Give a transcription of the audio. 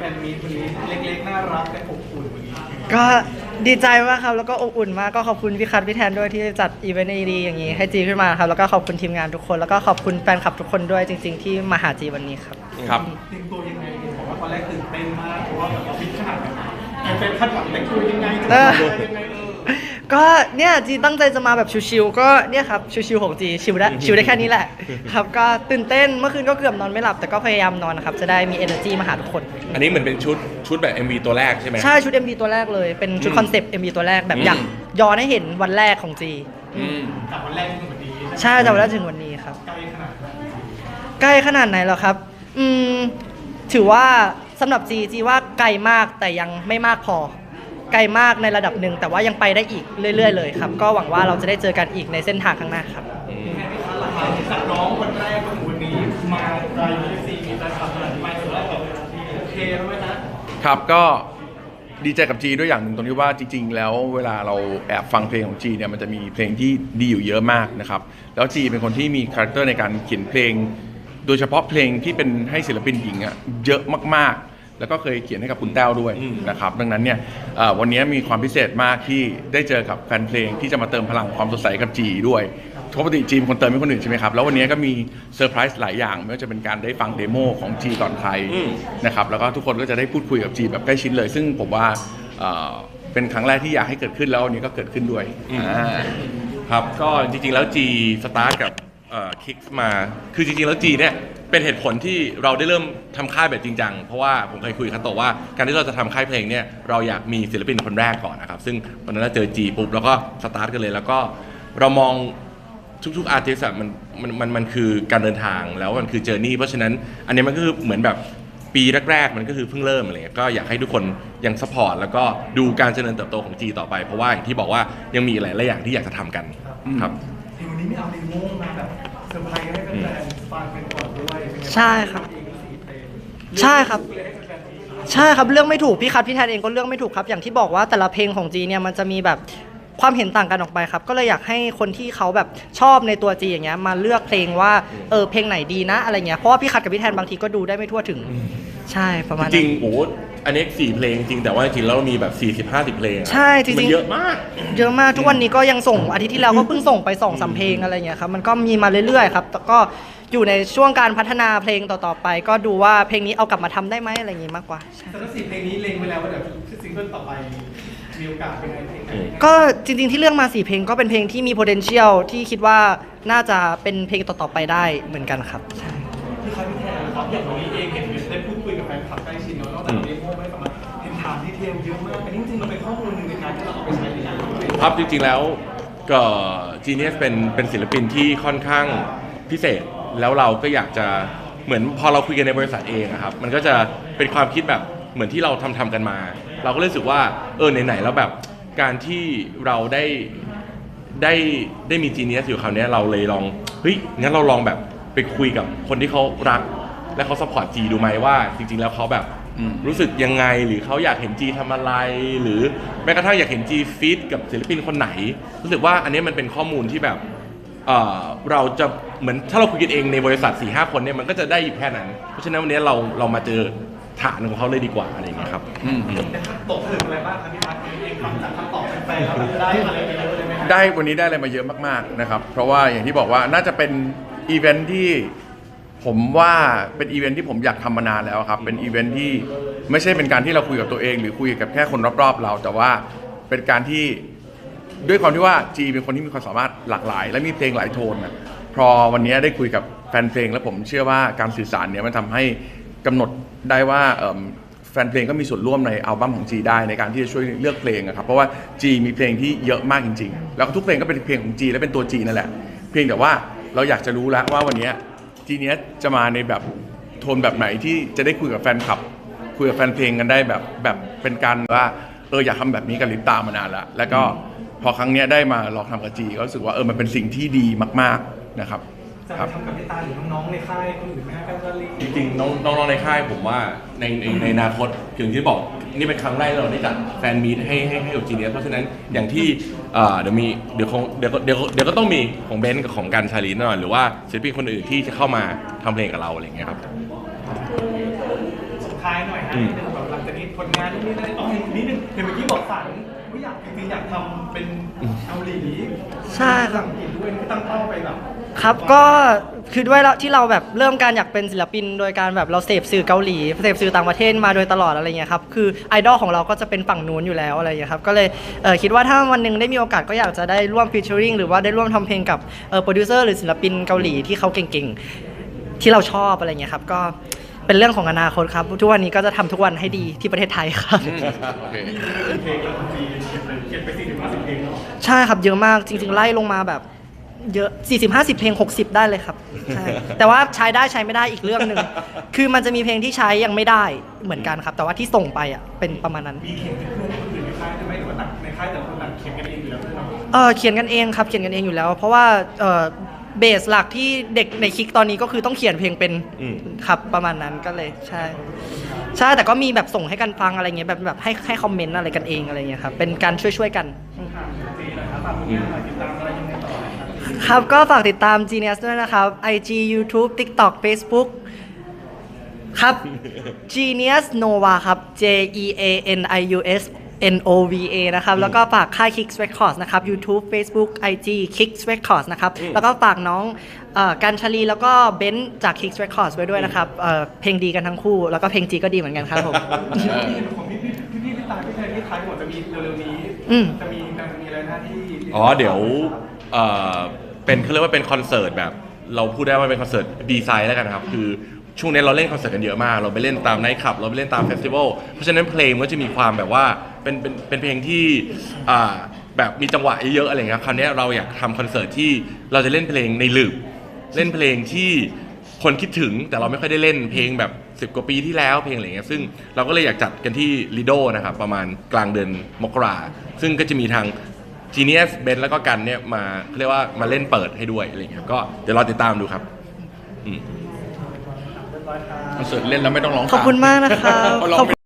แฟนมีตวันนี้เล็กๆน่ารักแต่อบอุ่นวันนี้ก็ดีใจมากครับแล้วก็อบอุ่นมากก็ขอบคุณพี่คัทพี่แทนด้วยที่จัดอีเวนต์ดีๆอย่างนี้ให้จีขึ้นมาครับแล้วก็ขอบคุณทีมงานทุกคน แล้วก็ขอบคุณแฟนคลับทุกคนด้วยจริง ๆ ที่มาหาจีวันนี้ครับ ครับเตรียมตัวยังไงบอกว่าตอนแรกตื่นเต้นมากเพราะว่าแบบเราพิจขนาดแบบแฟนๆคาดหวังแต่งตัวยังไงจะเออมายังไงเออ ก็เนี่ยจีตั้งใจจะมาแบบชิวๆก็เนี่ยครับชิวๆของจีชิวได้ชิวได้แค่นี้แหละครับก็ตื่นเต้นเมื่อคืนก็เกือบนอนไม่หลับแต่ก็พยายามนอนนะครับจะได้มี energy มาหาทุกคน อันนี้เหมือนเป็นชุดชุดแบบ MV ตัวแรกใช่ไหมใช่ชุด MV ตัวแรกเลยเป็นชุดอืมคอนเซปต์ MV ตัวแรกแบบอืมอยากย้อนให้เห็นวันแรกของจีอืมจากวันแรกจนถึงวันนี้ใช่จากวันแรกถึงวันนี้ครับ ใกล้ขนาดไหนใกล้ขนาดไหนแล้วครับ อืมถือว่าสำหรับจีจีว่าไกลมากแต่ยังไม่มากพอ ไกลมากในระดับหนึ่ง แต่ว่ายังไปได้อีกเรื่อย ๆ เลยครับ ก็หวังว่าเราจะได้เจอกันอีกในเส้นทางข้างหน้าครับยังไงไม่คะหลังจากน้องวันแรกจนถึงวันนี้มาไกลมีซีมีแฟนคลับขนาดนี้มาถือว่าแบบโอเคแล้วไหมนะครับก็ดีใจกับจีด้วยอย่างหนึ่งตรงที่ว่าจริง ๆ แล้วเวลาเราแอบฟังเพลงของจีเนี่ยมันจะมีเพลงที่ดีอยู่เยอะมากนะครับแล้วจีเป็นคนที่มีคาแรคเตอร์ในการเขียนเพลง โดยเฉพาะเพลงที่เป็นให้ศิลปินหญิงอะเยอะมากๆ แล้วก็เคยเขียนให้กับคุณแต้วด้วยอืมนะครับดังนั้นเนี่ยเอ่อวันนี้มีความพิเศษมากที่ได้เจอกับแฟนเพลงที่จะมาเติมพลังความสดใสกับจีด้วยปกติจีเป็นคนเติมให้คนอื่นใช่ไหมครับแล้ววันนี้ก็มีเซอร์ไพรส์หลายอย่างไม่ว่าจะเป็นการได้ฟังเดโมของจีก่อนใครอืมนะครับแล้วก็ทุกคนก็จะได้พูดคุยกับจีแบบใกล้ชิดเลย ซึ่งผมว่าเอ่อเป็นครั้งแรกที่อยากให้เกิดขึ้นแล้ววันนี้ก็เกิดขึ้นด้วยอืมอ่าครับก็จริงๆแล้ว G สตาร์ทกับ คิกมา คือจริงๆ แล้ว G เนี่ยเป็นเหตุผลที่เราได้เริ่มทำค่ายแบบจริงจัง เพราะว่าผมเคยคุยกับคัตโตะว่าการที่เราจะทำค่ายเพลงเนี่ยเราอยากมีศิลปินคนแรกก่อนนะครับ ซึ่งวันนั้นเราเจอ G ปุ๊บแล้วก็สตาร์ทกันเลยแล้วก็เรามอง ทุกๆอาร์ติสต์มันมันมันมันคือการเดินทางแล้วมันคือเจอร์นี่เพราะฉะนั้นอันนี้มันก็คือเหมือนแบบปีแรกๆ มันก็คือเพิ่งเริ่มอะไรเงี้ยก็อยากให้ทุกคนยังสปอร์ตแล้วก็ดูการเจริญเติบโตของ G ต่อไป เพราะว่าอย่างที่บอกว่ายังมีหลายๆอย่างที่อยากจะทำกันครับ ไม่เอาเดโมมาแบบเซอร์ไพรส์ให้แฟนๆฟังเป็นก่อนด้วยเป็นไงางใช่ครับเองสี่เพลงใช่ครับ เลยให้แฟนๆฟังใช่ครับเรื่องไม่ถูกพี่คัทพี่แทนเองก็เรื่องไม่ถูกครับอย่างที่บอกว่าแต่ละเพลงของจีเนี่ยมันจะมีแบบ ความเห็นต่างกันออกไปครับ ก็เลยอยากให้คนที่เขาแบบชอบในตัวจีอย่างเงี้ยมาเลือกเพลงว่าเออเพลงไหนดีนะอะไรเงี้ยเพราะว่าพี่คัทกับพี่แทนบางทีก็ดูได้ไม่ทั่วถึง ใช่ประมาณจนั้ริงนๆโอ้โหอันนี้สี่เพลงจริงแต่ว่าจริงๆแล้วเรามีแบบ40 50เพลงอะใช่จริงๆ มันเยอะมาก เยอะมากทุกวันนี้ก็ยังส่งอาทิตย์ที่แล้วก็เพิ่งส่งไปสองสามเพลงอะไรเงี้ยครับมันก็มีมาเรื่อยๆครับแต่ก็อยู่ในช่วงการพัฒนาเพลงต่อๆไป ก็ดูว่าเพลงนี้เอากลับมาทำได้ไหมอะไรอย่างงี้มากกว่าใช่แต่ถ้าสี่เพลงนี้เล็งไว้แล้วว่าเดี๋ยวซิงเกิลต่อไป มีโอกาสเป็นไงเพลงไหนยังไงก็จริงๆที่เลือกมาสี่เพลงก็เป็นเพลงที่มี potential ที่คิดว่าน่าจะเป็นเพลงต่อๆไปได้เหมือนกันครับใช่พี่ครับพี่แทนครับอย่างวันนี้เองเห็นได้พูดคุยกับแฟนคลับใกล้ชิดเนาะนอกจากเดโมไม่สามารถเห็นถามดีเทลเยอะมากอันนี้จริงๆมันเป็นข้อมูลหนึ่งในการที่เราเอาไปใช้ในการทำเพลงครับจริงๆแล้วก็จีเนียสเป็นเป็นศิลปินที่ค่อนข้างพิเศษแล้วเราก็อยากจะเหมือนพอเราคุยกันในบริษัทเองอะครับ มันก็จะเป็นความคิดแบบเหมือนที่เราทำทำกันมา เราก็รู้สึกว่าเออไหนๆแล้วแบบการที่เราได้ได้ได้มีจีเนียสอยู่คราวเนี้ยเราเลยลองเฮ้ยงั้นเราลองแบบไปคุยกับคนที่เขารัก และเขาสปอร์ตจีดูไหมว่า จริง ๆ แล้วเขาแบบอืม รู้สึกยังไงหรือเขาอยากเห็นจีทำอะไร หรือแม้กระทั่งอยากเห็นจีฟีดกับศิลปินคนไหน รู้สึกว่าอันนี้มันเป็นข้อมูลที่แบบเอ่อเราจะเหมือนถ้าเราคุยกันเองในบริษัท4ี่ห้าคนเนี่ยมันก็จะได้อยู่แค่นั้น เพราะฉะนั้นวันนี้เราเรามาเจอ ฐานของเขาเลยดีกว่าอะไรอย่างเงี้ยครับอืมตกผลึกอะไรบ้างครับพี่พัฒน์เองฟังจากคำตอบแฟนๆแล้วเราจะได้อะไรไปเยอะเลยไหมครับได้วันนี้ได้อะไรมาเยอะมากๆนะครับเพราะว่าอย่างที่บอกว่าน่าจะเป็นอีเวนท์ที่ผมว่าเป็นอีเวนท์ที่ผมอยากทำมานานแล้วครับ เป็นอีเวนท์ที่ไม่ใช่เป็นการที่เราคุยกับตัวเอง หรือคุยกับแค่คนรอบๆ เรา แต่ว่าเป็นการที่ ด้วยความที่ว่าจีเป็นคนที่มีความสามารถหลากหลาย และมีเพลงหลายโทนนะพอวันนี้ได้คุยกับแฟนเพลง แล้วผมเชื่อว่าการสื่อสารเนี่ยมันทำให้ กำหนดได้ว่าแฟนเพลงก็มีส่วนร่วมในอัลบั้มของ G ได้ในการที่จะช่วยเลือกเพลงอะครับเพราะว่า G มีเพลงที่เยอะมากจริง ๆ แล้วก็ทุกเพลงก็เป็นเพลงของ G และเป็นตัว G นั่นแหละ เพียงแต่ว่าเราอยากจะรู้แล้วว่าวันนี้ย G เนี้ยจะมาในแบบโทนแบบไหนที่จะได้คุยกับแฟนคลับ คุยกับแฟนเพลงกันได้แบบแบบเป็นการว่าเอออยากทำแบบนี้กับลิปตามานานแล้วแล้วก็พอครั้งเนี้ยได้มาลองทำกับ G ก็รู้สึกว่าเออมันเป็นสิ่งที่ดีมาก ๆนะครับ จะครับทำกับพี่ตาหรือน้องๆในค่ายคนอื่นไหมครับแฟนๆลีจริงๆน้องน้องๆในค่ายผมว่าในในในอนาคตอย่างที่บอกนี่เป็นครั้งแรกที่เราได้จัดแฟนมีตให้ให้ให้กับจีเนียสเพราะฉะนั้นอย่างที่เอ่อเดี๋ยวมีเดี๋ยวคงเดี๋ยวก็เดี๋ยวก็เดี๋ยวก็ต้องมีของเบนซ์กับของการชาลีแน่นอนหรือว่าศิลปินคนอื่นที่จะเข้ามาทำเพลงกับเราอะไรอย่างเงี้ยครับ ท้ายหน่อยฮะอืมนิดนึงแบบหลังจากนี้ผลงานนู่นนี่นั่นอ๋อเห็นนิดนึงเห็นเมื่อกี้บอกฝันว่าอยากจริงๆอยากทำเป็นเกาหลีใช่ครับภาษาอังกฤษด้วยนี่ตั้งเป้าไปแบบครับก็คือด้วยแล้วที่เราแบบเริ่มการอยากเป็นศิลปิน โดยการแบบเราเสพสื่อเกาหลีเสพสื่อต่างประเทศมาโดยตลอดอะไรเงี้ยครับคือไอดอลของเราก็จะเป็นฝั่งนู้นอยู่แล้วอะไรเงี้ยครับก็เลยเอ่อคิดว่าถ้าวันหนึ่งได้มีโอกาสก็อยากจะได้ร่วมฟีเจอริงหรือว่าได้ร่วมทำเพลงกับเอ่อโปรดิวเซอร์หรือศิลปินเกาหลีที่เขาเก่งๆ ที่เราชอบอะไรเงี้ยครับก็ เป็นเรื่องของอนาคตครับ ทุกวันนี้ก็จะทำทุกวันให้ดีที่ประเทศไทยครับอืมโอเคเพลงแล้วจีเขียนไปสี่ถึงห้าสิบเพลงแล้วใช่ครับเยอะมากจริง ๆ ไล่ลงมาแบบเยอะ 40 50 เพลง 60 ได้เลยครับใช่แต่ว่าใช้ได้ใช้ไม่ได้อีกเรื่องหนึ่ง คือมันจะมีเพลงที่ใช้ยังไม่ได้เหมือนกันครับ แต่ว่าที่ส่งไปอะเป็นประมาณนั้นมีเขียนกับเพื่อนคนอื่นในค่ายใช่ไหมหรือว่าต่างในค่ายแต่ละคนต่างเขียนกันเองอยู่แล้วด้วยเนาะเออเขียนกันเองครับเขียนกันเองอยู่แล้ว เพราะว่าเออ เบสหลักที่เด็กในคลิกตอนนี้ก็คือต้องเขียนเพลงเป็นอืม ครับประมาณนั้นก็เลยใช่ ใช่แต่ก็มีแบบส่งให้กันฟังอะไรเงี้ยแบบแบบให้ให้คอมเมนต์อะไรกันเองอะไรเงี้ยครับเป็นการช่วยช่วยๆกันถามจีหน่อยครับฝากผลงานหน่อยติดตามอะไรยังไงต่อนะครับครับก็ฝากติดตาม Genius ด้วยนะครับ IG YouTube TikTok Facebook ครับ Genius Nova ครับ J E A N I U S N O V A นะครับ แล้วก็ฝากค่าย Kicks Records นะครับ YouTube Facebook IG Kicks Records นะครับ แล้วก็ฝากน้องเอ่อกันชลีแล้วก็เบนซ์จาก Kicks Records ไว้ด้วยนะครับเอ่อเพลงดีกันทั้งคู่ แล้วก็เพลงจีก็ดีเหมือนกันครับผมที่เห็นของพี่พี่พี่พี่พี่ตาพี่แทนพี่ท้ายหมดจะมีเร็วๆนี้อืม จะมีจะมีอะไรหน้าที่อ๋อเดี๋ยวเอ่อเป็นเขาเรียกว่าเป็นคอนเสิร์ตแบบ เราพูดได้ว่าเป็นคอนเสิร์ตดีไซน์แล้วกันนะครับ คือช่วงนี้เราเล่นคอนเสิร์ตกันเยอะมาก เราไปเล่นตามไนท์คลับ เราไปเล่นตามเฟสติวัลเพราะฉะนั้นเพลงมันก็จะมีความแบบว่า เป็นเป็นเป็นเพลงที่อ่าแบบมีจังหวะเยอะๆอะไรเงี้ยคราวนี้เราอยากทำคอนเสิร์ตที่เราจะเล่นเพลงในลืบเล่นเพลงที่คนคิดถึงแต่เราไม่ค่อยได้เล่นเพลงแบบ 10 กว่าปีที่แล้วเพลงอะไรเงี้ยซึ่งเราก็เลยอยากจัดกันที่ลิโดนะครับประมาณกลางเดือนมกราซึ่งก็จะมีทางจีเนียสเบนแล้วก็กันเนี่ยมาเขาเรียกว่ามาเล่นเปิดให้ด้วยอะไรเงี้ยก็เดี๋ยวรอติดตามดูครับอืม คอนเสิร์ตเล่นแล้วไม่ต้องร้องขอบคุณมากนะครับ เพราะร้องขอบไม่